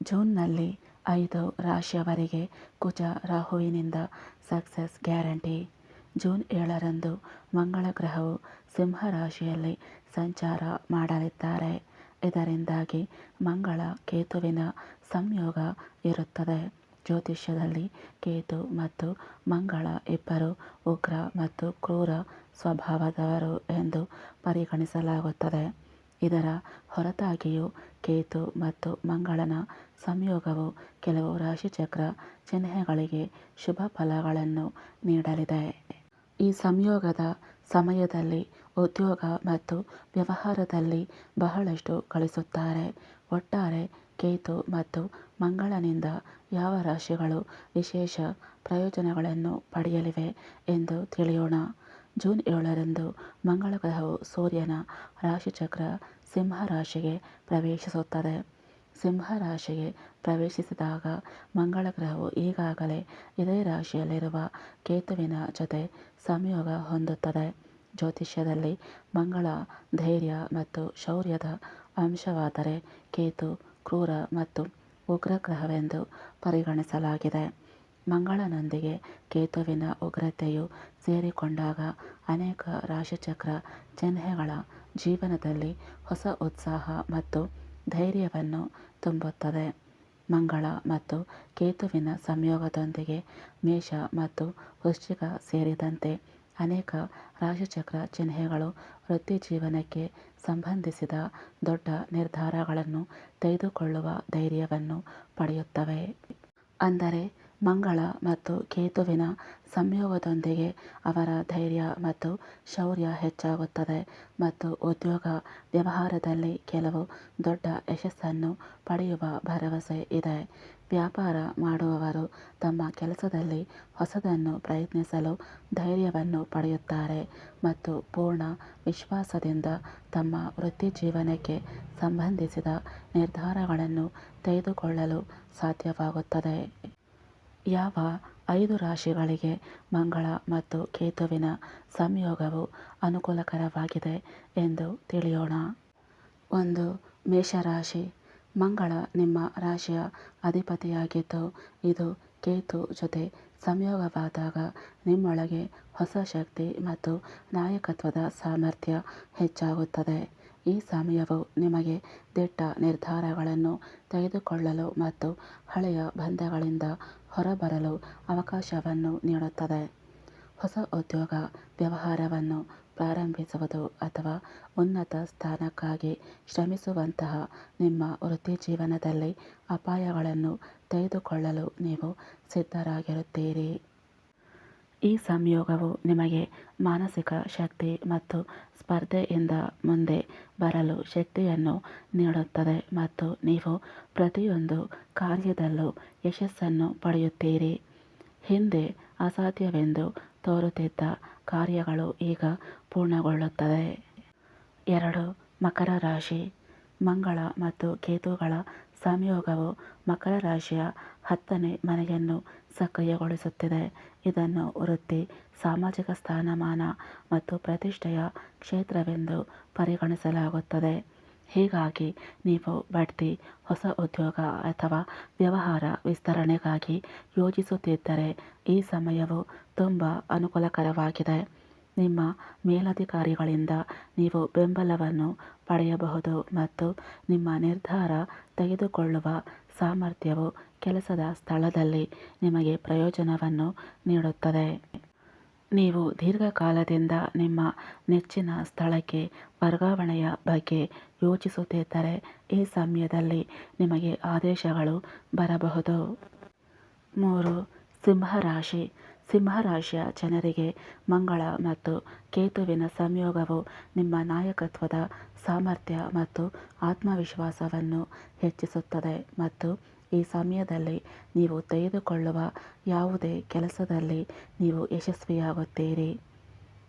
ಜೂನ್ನಲ್ಲಿ ಐದು ರಾಶಿಯವರಿಗೆ ಕುಜ ರಾಹುವಿನಿಂದ ಸಕ್ಸಸ್ ಗ್ಯಾರಂಟಿ. ಜೂನ್ ಏಳರಂದು ಮಂಗಳ ಗ್ರಹವು ಸಿಂಹ ರಾಶಿಯಲ್ಲಿ ಸಂಚಾರ ಮಾಡಲಿದ್ದಾರೆ. ಇದರಿಂದಾಗಿ ಮಂಗಳ ಕೇತುವಿನ ಸಂಯೋಗ ಇರುತ್ತದೆ. ಜ್ಯೋತಿಷ್ಯದಲ್ಲಿ ಕೇತು ಮತ್ತು ಮಂಗಳ ಇಬ್ಬರು ಉಗ್ರ ಮತ್ತು ಕ್ರೂರ ಸ್ವಭಾವದವರು ಎಂದು ಪರಿಗಣಿಸಲಾಗುತ್ತದೆ. ಇದರ ಹೊರತಾಗಿಯೂ ಕೇತು ಮತ್ತು ಮಂಗಳನ ಸಂಯೋಗವು ಕೆಲವು ರಾಶಿಚಕ್ರ ಚಿಹ್ನೆಗಳಿಗೆ ಶುಭ ಫಲಗಳನ್ನು ನೀಡಲಿದೆ. ಈ ಸಂಯೋಗದ ಸಮಯದಲ್ಲಿ ಉದ್ಯೋಗ ಮತ್ತು ವ್ಯವಹಾರದಲ್ಲಿ ಬಹಳಷ್ಟು ಗಳಿಸುತ್ತಾರೆ. ಒಟ್ಟಾರೆ ಕೇತು ಮತ್ತು ಮಂಗಳನಿಂದ ಯಾವ ರಾಶಿಗಳು ವಿಶೇಷ ಪ್ರಯೋಜನಗಳನ್ನು ಪಡೆಯಲಿವೆ ಎಂದು ತಿಳಿಯೋಣ. ಜೂನ್ ಏಳರಂದು ಮಂಗಳ ಗ್ರಹವು ಸೂರ್ಯನ ರಾಶಿಚಕ್ರ ಸಿಂಹ ರಾಶಿಗೆ ಪ್ರವೇಶಿಸುತ್ತದೆ. ಸಿಂಹ ರಾಶಿಗೆ ಪ್ರವೇಶಿಸಿದಾಗ ಮಂಗಳ ಗ್ರಹವು ಈಗಾಗಲೇ ಇದೇ ರಾಶಿಯಲ್ಲಿರುವ ಕೇತುವಿನ ಜೊತೆ ಸಂಯೋಗ ಹೊಂದುತ್ತದೆ. ಜ್ಯೋತಿಷ್ಯದಲ್ಲಿ ಮಂಗಳ ಧೈರ್ಯ ಮತ್ತು ಶೌರ್ಯದ ಅಂಶವಾದರೆ ಕೇತು, ಕ್ರೂರ ಮತ್ತು ಉಗ್ರ ಗ್ರಹವೆಂದು ಪರಿಗಣಿಸಲಾಗಿದೆ. ಮಂಗಳನೊಂದಿಗೆ ಕೇತುವಿನ ಉಗ್ರತೆಯು ಸೇರಿಕೊಂಡಾಗ ಅನೇಕ ರಾಶಿಚಕ್ರ ಚಿಹ್ನೆಗಳ ಜೀವನದಲ್ಲಿ ಹೊಸ ಉತ್ಸಾಹ ಮತ್ತು ಧೈರ್ಯವನ್ನು ತುಂಬುತ್ತದೆ. ಮಂಗಳ ಮತ್ತು ಕೇತುವಿನ ಸಂಯೋಗದೊಂದಿಗೆ ಮೇಷ ಮತ್ತು ವೃಶ್ಚಿಕ ಸೇರಿದಂತೆ ಅನೇಕ ರಾಶಿಚಕ್ರ ಚಿಹ್ನೆಗಳು ವೃತ್ತಿಜೀವನಕ್ಕೆ ಸಂಬಂಧಿಸಿದ ದೊಡ್ಡ ನಿರ್ಧಾರಗಳನ್ನು ತೆಗೆದುಕೊಳ್ಳುವ ಧೈರ್ಯವನ್ನು ಪಡೆಯುತ್ತವೆ. ಅಂದರೆ ಮಂಗಳ ಮತ್ತು ಕೇತುವಿನ ಸಂಯೋಗದೊಂದಿಗೆ ಅವರ ಧೈರ್ಯ ಮತ್ತು ಶೌರ್ಯ ಹೆಚ್ಚಾಗುತ್ತದೆ ಮತ್ತು ಉದ್ಯೋಗ ವ್ಯವಹಾರದಲ್ಲಿ ಕೆಲವು ದೊಡ್ಡ ಯಶಸ್ಸನ್ನು ಪಡೆಯುವ ಭರವಸೆ ಇದೆ. ವ್ಯಾಪಾರ ಮಾಡುವವರು ತಮ್ಮ ಕೆಲಸದಲ್ಲಿ ಹೊಸದನ್ನು ಪ್ರಯತ್ನಿಸಲು ಧೈರ್ಯವನ್ನು ಪಡೆಯುತ್ತಾರೆ ಮತ್ತು ಪೂರ್ಣ ವಿಶ್ವಾಸದಿಂದ ತಮ್ಮ ವೃತ್ತಿಜೀವನಕ್ಕೆ ಸಂಬಂಧಿಸಿದ ನಿರ್ಧಾರಗಳನ್ನು ತೆಗೆದುಕೊಳ್ಳಲು ಸಾಧ್ಯವಾಗುತ್ತದೆ. ಯಾವ ಐದು ರಾಶಿಗಳಿಗೆ ಮಂಗಳ ಮತ್ತು ಕೇತುವಿನ ಸಂಯೋಗವು ಅನುಕೂಲಕರವಾಗಿದೆ ಎಂದು ತಿಳಿಯೋಣ. ಒಂದು, ಮೇಷರಾಶಿ. ಮಂಗಳ ನಿಮ್ಮ ರಾಶಿಯ ಅಧಿಪತಿಯಾಗಿದ್ದು, ಇದು ಕೇತು ಜೊತೆ ಸಂಯೋಗವಾದಾಗ ನಿಮ್ಮೊಳಗೆ ಹೊಸ ಶಕ್ತಿ ಮತ್ತು ನಾಯಕತ್ವದ ಸಾಮರ್ಥ್ಯ ಹೆಚ್ಚಾಗುತ್ತದೆ. ಈ ಸಮಯವು ನಿಮಗೆ ದಿಟ್ಟ ನಿರ್ಧಾರಗಳನ್ನು ತೆಗೆದುಕೊಳ್ಳಲು ಮತ್ತು ಹಳೆಯ ಬಂಧಗಳಿಂದ ಹೊರಬರಲು ಅವಕಾಶವನ್ನು ನೀಡುತ್ತದೆ. ಹೊಸ ಉದ್ಯೋಗ ವ್ಯವಹಾರವನ್ನು ಪ್ರಾರಂಭಿಸುವುದು ಅಥವಾ ಉನ್ನತ ಸ್ಥಾನಕ್ಕಾಗಿ ಶ್ರಮಿಸುವಂತಹ ನಿಮ್ಮ ವೃತ್ತಿಜೀವನದಲ್ಲಿ ಅಪಾಯಗಳನ್ನು ತೆಗೆದುಕೊಳ್ಳಲು ನೀವು ಸಿದ್ಧರಾಗಿರುತ್ತೀರಿ. ಈ ಸಂಯೋಗವು ನಿಮಗೆ ಮಾನಸಿಕ ಶಕ್ತಿ ಮತ್ತು ಸ್ಪರ್ಧೆಯಿಂದ ಮುಂದೆ ಬರಲು ಶಕ್ತಿಯನ್ನು ನೀಡುತ್ತದೆ ಮತ್ತು ನೀವು ಪ್ರತಿಯೊಂದು ಕಾರ್ಯದಲ್ಲೂ ಯಶಸ್ಸನ್ನು ಪಡೆಯುತ್ತೀರಿ. ಹಿಂದೆ ಅಸಾಧ್ಯವೆಂದು ತೋರುತ್ತಿದ್ದ ಕಾರ್ಯಗಳು ಈಗ ಪೂರ್ಣಗೊಳ್ಳುತ್ತದೆ ಎರಡು, ಮಕರ ರಾಶಿ, ಮಂಗಳ ಮತ್ತು ಕೇತುಗಳ ಸಂಯೋಗವು ಮಕರ ರಾಶಿಯ ಹತ್ತನೇ ಮನೆಯನ್ನು ಸಕ್ರಿಯಗೊಳಿಸುತ್ತಿದೆ. ಇದನ್ನು ವೃತ್ತಿ, ಸಾಮಾಜಿಕ ಸ್ಥಾನಮಾನ ಮತ್ತು ಪ್ರತಿಷ್ಠೆಯ ಕ್ಷೇತ್ರವೆಂದು ಪರಿಗಣಿಸಲಾಗುತ್ತದೆ. ಹೀಗಾಗಿ ನೀವು ಬಡ್ತಿ, ಹೊಸ ಉದ್ಯೋಗ ಅಥವಾ ವ್ಯವಹಾರ ವಿಸ್ತರಣೆಗಾಗಿ ಯೋಜಿಸುತ್ತಿದ್ದರೆ ಈ ಸಮಯವು ತುಂಬ ಅನುಕೂಲಕರವಾಗಿದೆ. ನಿಮ್ಮ ಮೇಲಧಿಕಾರಿಗಳಿಂದ ನೀವು ಬೆಂಬಲವನ್ನು ಪಡೆಯಬಹುದು ಮತ್ತು ನಿಮ್ಮ ನಿರ್ಧಾರ ತೆಗೆದುಕೊಳ್ಳುವ ಸಾಮರ್ಥ್ಯವು ಕೆಲಸದ ಸ್ಥಳದಲ್ಲಿ ನಿಮಗೆ ಪ್ರಯೋಜನವನ್ನು ನೀಡುತ್ತದೆ. ನೀವು ದೀರ್ಘಕಾಲದಿಂದ ನಿಮ್ಮ ನೆಚ್ಚಿನ ಸ್ಥಳಕ್ಕೆ ವರ್ಗಾವಣೆಯ ಬಗ್ಗೆ ಯೋಚಿಸುತ್ತಿದ್ದರೆ ಈ ಸಮಯದಲ್ಲಿ ನಿಮಗೆ ಆದೇಶಗಳು ಬರಬಹುದು. ಮೂರು ಸಿಂಹರಾಶಿ. ಸಿಂಹರಾಶಿಯ ಜನರಿಗೆ ಮಂಗಳ ಮತ್ತು ಕೇತುವಿನ ಸಂಯೋಗವು ನಿಮ್ಮ ನಾಯಕತ್ವದ ಸಾಮರ್ಥ್ಯ ಮತ್ತು ಆತ್ಮವಿಶ್ವಾಸವನ್ನು ಹೆಚ್ಚಿಸುತ್ತದೆ ಮತ್ತು ಈ ಸಮಯದಲ್ಲಿ ನೀವು ತೆಗೆದುಕೊಳ್ಳುವ ಯಾವುದೇ ಕೆಲಸದಲ್ಲಿ ನೀವು ಯಶಸ್ವಿಯಾಗುತ್ತೀರಿ.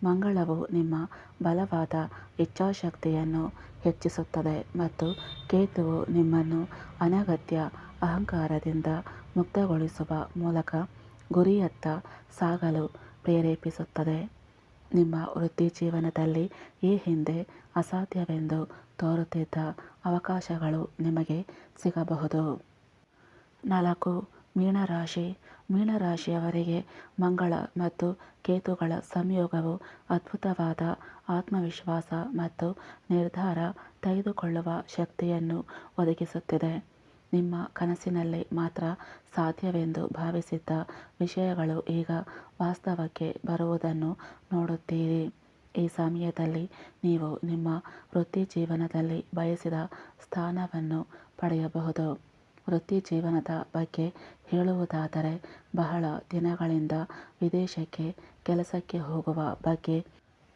ಮಂಗಳವು ನಿಮ್ಮ ಬಲವಾದ ಇಚ್ಛಾಶಕ್ತಿಯನ್ನು ಹೆಚ್ಚಿಸುತ್ತದೆ ಮತ್ತು ಕೇತುವು ನಿಮ್ಮನ್ನು ಅನಗತ್ಯ ಅಹಂಕಾರದಿಂದ ಮುಕ್ತಗೊಳಿಸುವ ಮೂಲಕ ಗುರಿಯತ್ತ ಸಾಗಲು ಪ್ರೇರೇಪಿಸುತ್ತದೆ. ನಿಮ್ಮ ವೃತ್ತಿ ಜೀವನದಲ್ಲಿ ಈ ಹಿಂದೆ ಅಸಾಧ್ಯವೆಂದು ತೋರುತ್ತಿದ್ದ ಅವಕಾಶಗಳು ನಿಮಗೆ ಸಿಗಬಹುದು. ನಾಲ್ಕು, ಮೀನರಾಶಿ. ಮೀನರಾಶಿಯವರಿಗೆ ಮಂಗಳ ಮತ್ತು ಕೇತುಗಳ ಸಂಯೋಗವು ಅದ್ಭುತವಾದ ಆತ್ಮವಿಶ್ವಾಸ ಮತ್ತು ನಿರ್ಧಾರ ತೆಗೆದುಕೊಳ್ಳುವ ಶಕ್ತಿಯನ್ನು ಒದಗಿಸುತ್ತಿದೆ. ನಿಮ್ಮ ಕನಸಿನಲ್ಲಿ ಮಾತ್ರ ಸಾಧ್ಯವೆಂದು ಭಾವಿಸಿದ್ದ ವಿಷಯಗಳು ಈಗ ವಾಸ್ತವಕ್ಕೆ ಬರುವುದನ್ನು ನೋಡುತ್ತೀರಿ. ಈ ಸಮಯದಲ್ಲಿ ನೀವು ನಿಮ್ಮ ವೃತ್ತಿ ಜೀವನದಲ್ಲಿ ಬಯಸಿದ ಸ್ಥಾನವನ್ನು ಪಡೆಯಬಹುದು. ವೃತ್ತಿ ಜೀವನದ ಬಗ್ಗೆ ಹೇಳುವುದಾದರೆ ಬಹಳ ದಿನಗಳಿಂದ ವಿದೇಶಕ್ಕೆ, ಕೆಲಸಕ್ಕೆ ಹೋಗುವ ಬಗ್ಗೆ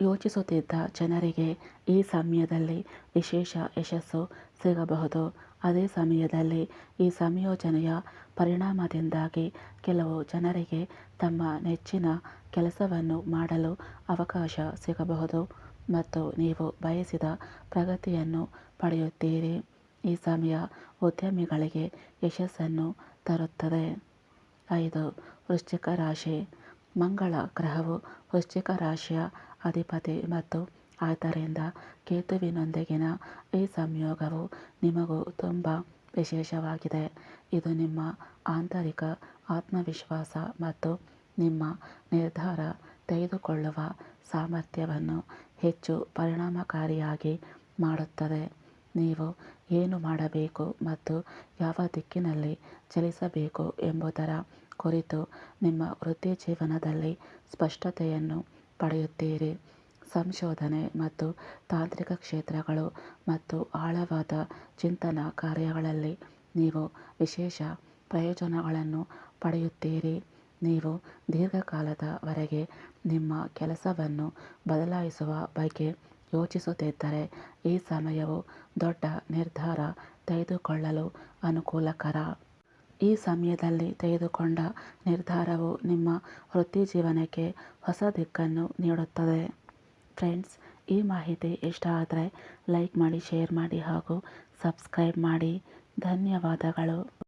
ಯೋಚಿಸುತ್ತಿದ್ದ ಜನರಿಗೆ ಈ ಸಮಯದಲ್ಲಿ ವಿಶೇಷ ಯಶಸ್ಸು ಸಿಗಬಹುದು. ಅದೇ ಸಮಯದಲ್ಲಿ ಈ ಸಂಯೋಜನೆಯ ಪರಿಣಾಮದಿಂದಾಗಿ ಕೆಲವು ಜನರಿಗೆ ತಮ್ಮ ನೆಚ್ಚಿನ ಕೆಲಸವನ್ನು ಮಾಡಲು ಅವಕಾಶ ಸಿಗಬಹುದು ಮತ್ತು ನೀವು ಬಯಸಿದ ಪ್ರಗತಿಯನ್ನು ಪಡೆಯುತ್ತೀರಿ. ಈ ಸಮಯ ಉದ್ಯಮಿಗಳಿಗೆ ಯಶಸ್ಸನ್ನು ತರುತ್ತದೆ. ಐದು, ವೃಶ್ಚಿಕ ರಾಶಿ. ಮಂಗಳ ಗ್ರಹವು ವೃಶ್ಚಿಕ ರಾಶಿಯ ಅಧಿಪತಿ ಮತ್ತು ಆದ್ದರಿಂದ ಕೇತುವಿನೊಂದಿಗಿನ ಈ ಸಂಯೋಗವು ನಿಮಗೂ ತುಂಬ ವಿಶೇಷವಾಗಿದೆ. ಇದು ನಿಮ್ಮ ಆಂತರಿಕ ಆತ್ಮವಿಶ್ವಾಸ ಮತ್ತು ನಿಮ್ಮ ನಿರ್ಧಾರ ತೆಗೆದುಕೊಳ್ಳುವ ಸಾಮರ್ಥ್ಯವನ್ನು ಹೆಚ್ಚು ಪರಿಣಾಮಕಾರಿಯಾಗಿ ಮಾಡುತ್ತದೆ. ನೀವು ಏನು ಮಾಡಬೇಕು ಮತ್ತು ಯಾವ ದಿಕ್ಕಿನಲ್ಲಿ ಚಲಿಸಬೇಕು ಎಂಬುದರ ಕುರಿತು ನಿಮ್ಮ ವೃತ್ತಿಜೀವನದಲ್ಲಿ ಸ್ಪಷ್ಟತೆಯನ್ನು ಪಡೆಯುತ್ತೀರಿ. ಸಂಶೋಧನೆ ಮತ್ತು ತಾಂತ್ರಿಕ ಕ್ಷೇತ್ರಗಳು ಮತ್ತು ಆಳವಾದ ಚಿಂತನಾ ಕಾರ್ಯಗಳಲ್ಲಿ ನೀವು ವಿಶೇಷ ಪ್ರಯೋಜನಗಳನ್ನು ಪಡೆಯುತ್ತೀರಿ. ನೀವು ದೀರ್ಘಕಾಲದವರೆಗೆ ನಿಮ್ಮ ಕೆಲಸವನ್ನು ಬದಲಾಯಿಸುವ ಬಗ್ಗೆ ಯೋಚಿಸುತ್ತಿದ್ದರೆ ಈ ಸಮಯವು ದೊಡ್ಡ ನಿರ್ಧಾರ ತೆಗೆದುಕೊಳ್ಳಲು ಅನುಕೂಲಕರ. ಈ ಸಮಯದಲ್ಲಿ ತೆಗೆದುಕೊಂಡ ನಿರ್ಧಾರವು ನಿಮ್ಮ ವೃತ್ತಿಜೀವನಕ್ಕೆ ಹೊಸ ದಿಕ್ಕನ್ನು ನೀಡುತ್ತದೆ. ಫ್ರೆಂಡ್ಸ್, ಈ ಮಾಹಿತಿ ಇಷ್ಟ ಆದರೆ ಲೈಕ್ ಮಾಡಿ, ಶೇರ್ ಮಾಡಿ ಹಾಗೂ ಸಬ್ಸ್ಕ್ರೈಬ್ ಮಾಡಿ. ಧನ್ಯವಾದಗಳು.